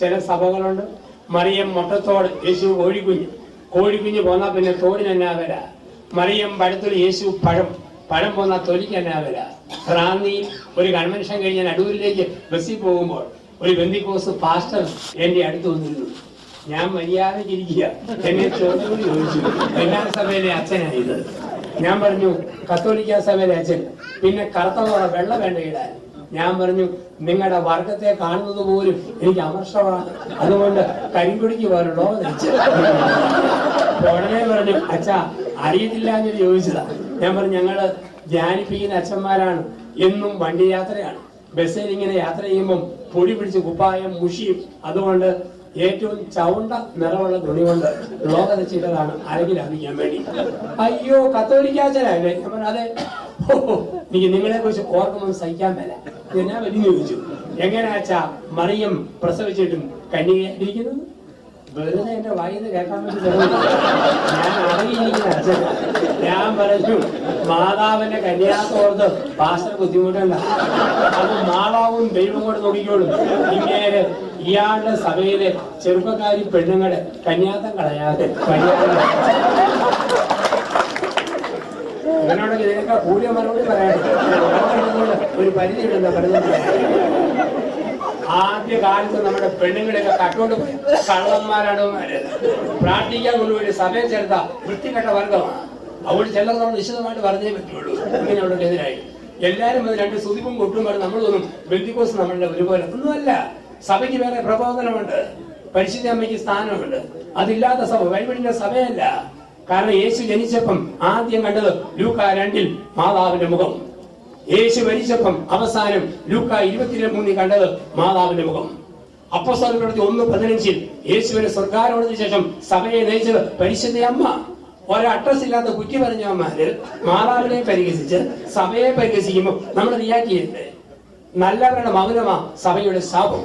ചില സഭകളുണ്ട്. മറിയം മുട്ടത്തോട് യേശു കോഴിക്കുഞ്ഞ് കോഴിക്കുഞ്ഞ് പോന്നാ പിന്നെ തോടിനെന്നാ വര മറിയം പഴത്തിൽ യേശു പഴം പഴം പോന്നാ തൊലിക്ക് എന്നാ റാന്നി ഒരു കൺവെൻഷൻ കഴിഞ്ഞ് അടൂരിലേക്ക് ബസ്സിൽ പോകുമ്പോൾ ഒരു ബന്ദിക്കോസ് പാസ്റ്റർ എന്റെ അടുത്ത് വന്നിരുന്നു. ഞാൻ മര്യാദയ്ക്കിരിക്കുക എന്നെ ചോദ്യം ചോദിച്ചു. എല്ലാ സഭയിലെ അച്ഛനായത് ഞാൻ പറഞ്ഞു കത്തോലിക്ക സഭയിലെ അച്ഛൻ. പിന്നെ കറുത്തതോടെ വെള്ള വേണ്ട ഇടാൻ ഞാൻ പറഞ്ഞു നിങ്ങളുടെ വർഗത്തെ കാണുന്നത് പോലും എനിക്ക് അമർഷമാണ്. അതുകൊണ്ട് കരിങ്കുടിക്ക് പോലുള്ളോ ഉടനെ പറഞ്ഞു അച്ഛാ അറിയത്തില്ല എന്ന് ചോദിച്ചതാ. ഞാൻ പറഞ്ഞു ഞങ്ങൾ ധ്യാനിപ്പിക്കുന്ന അച്ഛന്മാരാണ്. എന്നും വണ്ടി യാത്രയാണ്. ബസ്സിൽ ഇങ്ങനെ യാത്ര ചെയ്യുമ്പം പൊടി പിടിച്ച് കുപ്പായം മുഷിയും അതുകൊണ്ട് ഏറ്റവും ചൗണ്ട നിറമുള്ള തുണി കൊണ്ട് ലോകത ചെയ്തതാണ് അരങ്ങിൽ അറിയിക്കാൻ വേണ്ടി. അയ്യോ കത്തോലിക്കാച്ചനല്ലേ ഞാൻ പറഞ്ഞു അതെ. എനിക്ക് നിങ്ങളെ കുറിച്ച് ഓർക്കുമ്പോൾ സഹിക്കാൻ മേല. എന്നാ വലിയ ചോദിച്ചു. എങ്ങനെയാച്ചാ മറിയം പ്രസവിച്ചിട്ടും കന്യകയായിരിക്കുന്നത് വെറുതെ എന്റെ വായിന്ന് കേൾക്കാൻ വേണ്ടി ഞാൻ അറിയില്ല ഞാൻ പറഞ്ഞു മാതാവിന്റെ കന്യാസോർത്ത് പാസ്റ്റർ ബുദ്ധിമുട്ടല്ല അത് മാതാവും ദൈവം കൂടെ നോക്കിക്കോളും. ഇങ്ങനെ ഇയാളുടെ സഭയിലെ ചെറുപ്പക്കാരി പെണ്ണുങ്ങളെ കന്യാത്തം കളയാതെ കന്യാത്തം ഇവനോടൊക്കെ ഇതിനേക്കാൾ കൂടിയ മറുപടി പറയാൻ ഒരു പരിധി ഉണ്ടെന്നാ പരിധി ആദ്യ കാലത്ത് നമ്മുടെ പെണ്ണുങ്ങളെയൊക്കെ കട്ടുകൊണ്ട് പോയി. കള്ളന്മാരാണ്. പ്രാർത്ഥിക്കാൻ കൊണ്ടുപോയി. സഭയെ ചേർത്ത വൃത്തികെട്ട വർഗമാണ്. അതുകൊണ്ട് ചിലർ നമ്മൾ നിശ്ചിതമായിട്ട് പറഞ്ഞേ പറ്റുള്ളൂ. ഇങ്ങനെയുള്ളവരുടെ എതിരായി. എല്ലാവരും അത് രണ്ട് സുതിപ്പും കൊട്ടും പറഞ്ഞു നമ്മൾ തോന്നും ബന്ധിക്കോസ് നമ്മളുടെ ഒരുപോലെ. ഒന്നുമല്ല. സഭയ്ക്ക് വേറെ പ്രബോധനമുണ്ട്. പരിശുദ്ധ അമ്മയ്ക്ക് സ്ഥാനമുണ്ട്. അതില്ലാത്ത സഭ. ബൈബിളിന്റെ സഭയല്ല. കാരണം യേശു ജനിച്ചപ്പം ആദ്യം കണ്ടത് ലൂക്ക രണ്ടിൽ മാതാവിന്റെ മുഖം. യേശു മരിച്ചപ്പം അവസാനം ലൂക്ക ഇരുപത്തിരണ്ട് മൂന്നിൽ കണ്ടത് മാതാവിന്റെ മുഖം. അപ്പസ്തലപ്രവൃത്തി ഒന്ന് പതിനഞ്ചിൽ യേശുവിനെ സർക്കാരോടതിന് ശേഷം സഭയെ നയിച്ചത് പരിശുദ്ധ അമ്മ. ഒരഡ്രസ് ഇല്ലാത്ത കുറ്റി പറഞ്ഞ അമ്മമാര് മാതാവിനെ പരിഹസിച്ച് സഭയെ പരിഹസിക്കുമ്പോൾ നമ്മൾ റിയാക്ട് ചെയ്യണ്ടേ നല്ലവരുടെ മൗനമാ സഭയുടെ ശാപം.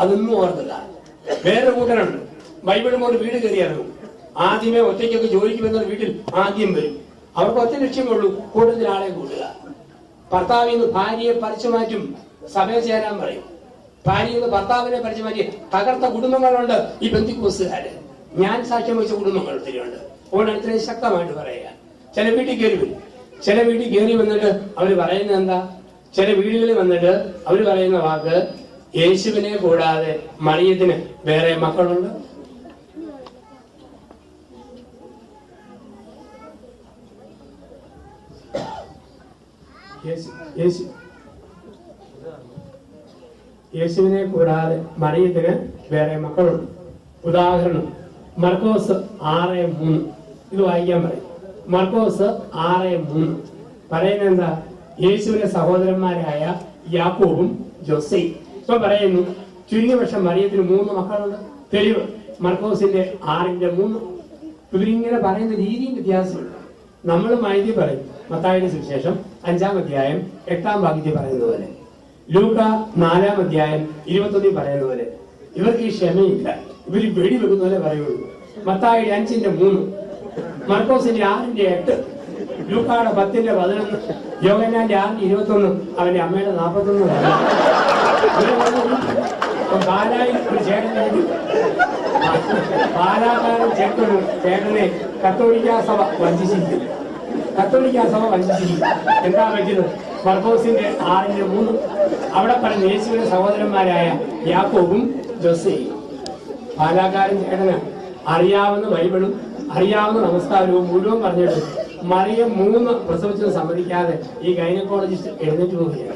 അതൊന്നും ഓർത്തില്ല. വേറെ കൂട്ടനുണ്ട് ബൈബിളും കൊണ്ട് വീട് കയറി ഇറങ്ങും ആദ്യമേ ഒറ്റയ്ക്കൊക്കെ ജോലിക്ക് വരുന്ന വീട്ടിൽ ആദ്യം വരും. അവർക്ക് ഒറ്റ ലക്ഷ്യമേ ഉള്ളൂ കൂടുതൽ ആളെ കൂടുക. ഭർത്താവിൽ നിന്ന് ഭാര്യയെ പറിച്ചു മാറ്റും സഭയെ ചേരാൻ പറയും. ഭാര്യയിൽ നിന്ന് ഭർത്താവിനെ പറിച്ചു മാറ്റി തകർത്ത കുടുംബങ്ങളുണ്ട്. ഈ ബന്ധുക്കോസുകാര് ഞാൻ സാക്ഷ്യം വെച്ച കുടുംബങ്ങൾ ഒത്തിരിയുണ്ട് അതുകൊണ്ട് ഇത്രയും ശക്തമായിട്ട് പറയുക. ചില വീട്ടിൽ കയറി വരും. ചില വീട്ടിൽ കയറി വന്നിട്ട് അവർ പറയുന്നത് എന്താ? ചില വീടുകളിൽ വന്നിട്ട് അവർ പറയുന്ന വാക്ക് യേശുവിനെ കൂടാതെ മറിയത്തിന് വേറെ മക്കളുണ്ട്? യേശുവിനെ കൂടാതെ മറിയത്തിന് വേറെ മക്കളുണ്ട്. ഉദാഹരണം മർക്കോസ് ആറ് മൂന്ന്. ഇത് വായിക്കാൻ പറയും. മർക്കോസ് ആറ് മൂന്ന്. പറയുന്നത് എന്താ? യേശുവിന്റെ സഹോദരന്മാരായ യാക്കോബും ജോസയും. ഇപ്പൊ പറയുന്നു ചുരുങ്ങിയ പക്ഷം മറിയത്തിന് മൂന്ന് മക്കളുണ്ട്. തെളിവ് മർക്കോസിന്റെ ആറിന്റെ മൂന്ന്. ഇവരിങ്ങനെ പറയുന്ന രീതിയും വ്യത്യാസമുണ്ട്. നമ്മൾ മൈതി പറയും. മത്തായുടെ സുവിശേഷം അഞ്ചാം അധ്യായം എട്ടാം വാക്യത്തിൽ പറയുന്ന പോലെ. ലൂക്ക നാലാം അധ്യായം ഇരുപത്തൊന്നിൽ പറയുന്ന പോലെ. ഇവർക്ക് ഈ ക്ഷമയില്ല. ഇവർ വെടി വെക്കുന്ന പോലെ പറയുള്ളൂ. മത്തായിയുടെ അഞ്ചിന്റെ മൂന്ന് മർക്കോസിന്റെ ആറിന്റെ എട്ട് ലൂക്കാടെ പത്തിന്റെ പതിനൊന്ന് യോഗനാന്റെ ആറിന്റെ ഇരുപത്തൊന്ന് അവന്റെ അമ്മയുടെ നാപ്പത്തൊന്ന് പാലായി ചേട്ടനെ കത്തോലിക്കാ സഭ വഞ്ചിച്ചിരിക്കുന്നു. കത്തോലിക്ക സഭ വഞ്ചിച്ചിരുന്നു എന്താ വെച്ചത് മർക്കോസിന്റെ ആറിന്റെ മൂന്ന്. അവിടെ പറഞ്ഞ യേശുവിന്റെ സഹോദരന്മാരായ യാക്കോബും ജോസയും. പാലാക്കാരൻ ചേട്ടന് അറിയാവുന്ന ബൈബിളും അറിയാവുന്ന നമസ്കാരവും മുഴുവൻ പറഞ്ഞിട്ട് മറിയം മൂന്ന് പ്രസവിച്ചത് സമ്മതിക്കാതെ ഈ ഗൈനക്കോളജിസ്റ്റ് എഴുന്നേറ്റ് പോവുകയാണ്.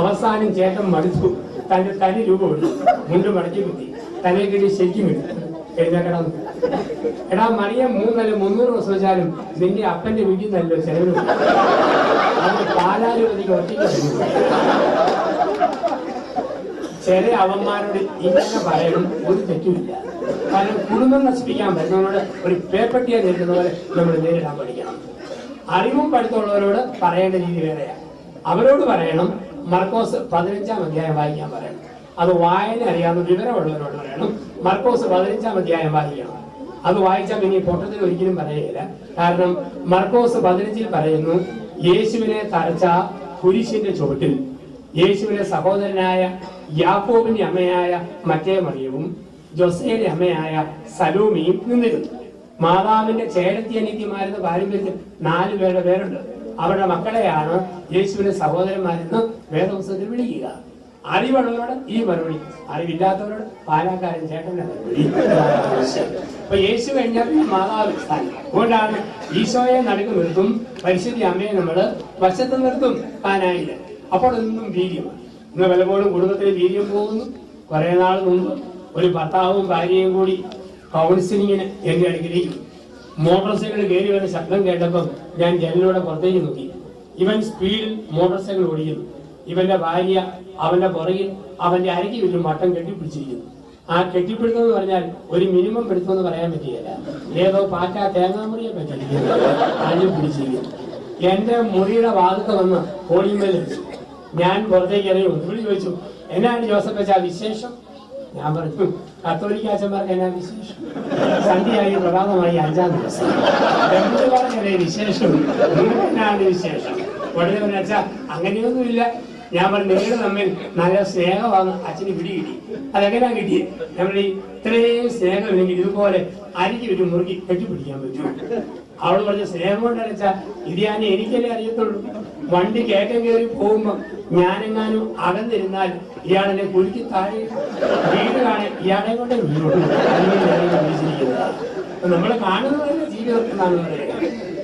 അവസാനം ചേട്ടൻ മടുത്തു. തന്റെ തനി രൂപമുണ്ട് മുണ്ടും മടക്കി കുത്തി. തലയിൽ കിട്ടി ശരിക്കും എഴുന്നേക്കണം എടാ മറിയം മൂന്നല്ല മുന്നൂറ് ദിവസം വെച്ചാലും നിന്റെ അപ്പന്റെ വീട്ടിൽ നിന്നല്ലോ ചെലവിന് പാലാലുപതിക്ക് ഒറ്റയ്ക്ക് ചില അവന്മാരോട് ഇങ്ങനെ പറയണം ഒരു തെറ്റുമില്ല. കാരണം കുടുംബം നശിപ്പിക്കാൻ വരുന്നവരോട് ഒരു പേപ്പട്ടിയെ നേരിടുന്ന പോലെ നമ്മൾ നേരിടാൻ പഠിക്കണം. അറിവും പഠിത്തമുള്ളവരോട് പറയേണ്ട രീതി വേറെയാണ് അവരോട് പറയണം മർക്കോസ് പതിനഞ്ചാം അധ്യായം വായിക്കാൻ പറയണം. അത് വായന അറിയാവുന്ന വിവരമുള്ളവരോട് പറയണം മർക്കോസ് പതിനഞ്ചാം അധ്യായം വായിക്കണം. അത് വായിച്ചാൽ പിന്നെ പൊട്ടത്തിൽ ഒരിക്കലും പറയുകയില്ല കാരണം മർക്കോസ് പതിനഞ്ചിൽ പറയുന്നു യേശുവിനെ തറച്ച കുരിശിന്റെ ചുവട്ടിൽ യേശുവിന്റെ സഹോദരനായ യാക്കോബിന്റെ അമ്മയായ മറ്റേ മറിയവും ജോസയുടെ അമ്മയായ സലൂമിയും നിന്നിരുന്നു. മാതാവിന്റെ ചേരത്തി അനിത്യമാരെന്ന് പാരമ്പര്യത്തിൽ നാല് പേരുടെ പേരുണ്ട്. അവരുടെ മക്കളെയാണ് യേശുവിന്റെ സഹോദരന്മാരെന്ന് വേദപുസ്തകത്തിൽ വിളിക്കുക. അറിവുള്ളവരോട് ഈ മറുപടി അറിവില്ലാത്തവരോട് പാലാക്കാരൻ ചേട്ടന്റെ മറുപടി. അപ്പൊ യേശു കഴിഞ്ഞാൽ മാതാവ് സ്ഥാനം. അതുകൊണ്ടാണ് ഈശോയെ നടുക്ക് നിർത്തും പരിശുദ്ധി അമ്മയെ നമ്മൾ വശത്ത് നിർത്തും പാനായില്ല അപ്പോൾ ഇന്നും വീര്യമാണ് ഇന്ന് പലപ്പോഴും കുടുംബത്തിൽ വീര്യം പോകുന്നു. കുറെ നാൾ മുമ്പ് ഒരു ഭർത്താവും ഭാര്യയും കൂടി കൗൺസിലിങ്ങിന് എന്റെ അടുക്കിലേക്ക് മോട്ടോർ സൈക്കിൾ കയറി വരുന്ന ശബ്ദം കേട്ടപ്പം ഞാൻ ജനലിലൂടെ പുറത്തേക്ക് നോക്കി. ഇവൻ സ്പീഡിൽ മോട്ടോർ സൈക്കിൾ ഓടിക്കുന്നു. ഇവന്റെ ഭാര്യ അവന്റെ പുറകിൽ അവന്റെ അരയ്ക്ക് ഒരു മട്ടം കെട്ടിപ്പിടിച്ചിരിക്കുന്നു. ആ കെട്ടിപ്പിടുത്തം എന്ന് പറഞ്ഞാൽ ഒരു മിനിമം പിടുത്തം എന്ന് പറയാൻ പറ്റിയല്ല ഏതോ പാറ്റ തേങ്ങാമുറിയെ പറ്റിയിരിക്കുന്നു. അതിൽ പിടിച്ചിരിക്കുന്നു. എന്റെ മുറിയുടെ വാദത്ത് വന്ന് കോളിമേൽ ഞാൻ പുറത്തേക്ക് ഇറങ്ങി ഒന്ന് വിളി ചോദിച്ചു എന്നാണ് ജോസഫ് വെച്ചാ വിശേഷം? ഞാൻ പറഞ്ഞു കത്തോലിക്ക അച്ഛന്മാർക്ക് എന്നാ വിശേഷം? സന്ധ്യയായി പ്രഭാതമായി അഞ്ചാം ദിവസം. പറഞ്ഞല്ലേ വിശേഷം. എന്നാണ് വിശേഷം? ഉടനെ പറഞ്ഞു അച്ഛാ അങ്ങനെയൊന്നുമില്ല. ഞാൻ പറഞ്ഞു നിങ്ങൾ തമ്മിൽ നല്ല സ്നേഹമാണ്. അച്ഛന് പിടി കിട്ടി. അതെങ്ങനെയാ കിട്ടിയത് ഞാൻ ഇത്രയും സ്നേഹമില്ലെങ്കിൽ ഇതുപോലെ അരിക്ക് ഒരു മുറുക്കി കെട്ടിപ്പിടിക്കാൻ പറ്റും. അവൾ പറഞ്ഞ സ്നേഹം കൊണ്ട് വെച്ചാ ഇത് ഞാൻ എനിക്കല്ലേ അറിയത്തുള്ളൂ. വണ്ടി കയറ്റം കയറി പോകുമ്പോ ഞാനെങ്ങാനും അകന്നിരുന്നാൽ ഇയാളെന്നെ കുലുക്കി താഴെ വീട് കാണാൻ ഇയാളെ കൊണ്ടേ വീടുള്ളൂ നമ്മൾ കാണുന്നതല്ല ജീവിതത്തിൽ കാണുന്നത്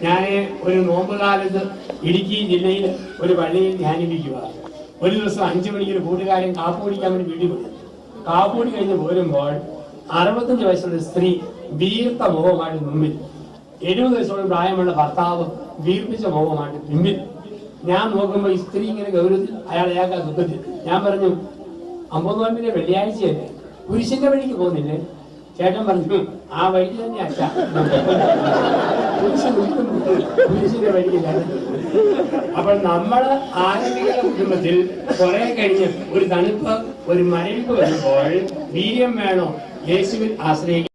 ഞാൻ ഒരു നോമ്പ് കാലത്ത് ഇടുക്കി ജില്ലയിൽ ഒരു പള്ളിയിൽ ധ്യാനിപ്പിക്കുക ഒരു ദിവസം അഞ്ചു മണിക്ക് ഒരു കൂട്ടുകാരൻ കാപ്പ് കുടിക്കാൻ വേണ്ടി വീട്ടിൽ പോയി. കാപ്പ് കുടി കഴിഞ്ഞ് പോരുമ്പോൾ അറുപത്തഞ്ച് വയസ്സുള്ള സ്ത്രീ വീർത്ത മുഖമായിട്ട് മുമ്പിൽ എഴുപത് വയസ്സോളം പ്രായമുള്ള ഭർത്താവ് വീർപ്പിച്ച മുഖമായിട്ട് പിമ്പിൽ ഞാൻ നോക്കുമ്പോൾ ഈ സ്ത്രീ ഇങ്ങനെ ഗൗരവത്തിൽ അയാൾ അയാൾക്ക് ദുഃഖത്തിൽ. ഞാൻ പറഞ്ഞു അമ്പത് വെള്ളിയാഴ്ചയല്ലേ? പുരുഷന്റെ വഴിക്ക് പോകുന്നില്ലേ? ചേട്ടൻ പറഞ്ഞു ആ വഴി തന്നെ അച്ഛ. അപ്പോൾ നമ്മൾ ആരംഭിക്കുന്ന കുടുംബത്തിൽ കുറെ കഴിഞ്ഞ് ഒരു തണുപ്പ് ഒരു മരവിപ്പ് വരുമ്പോൾ വീര്യം വേണോ? യേശുവിൽ ആശ്രയിക്കും.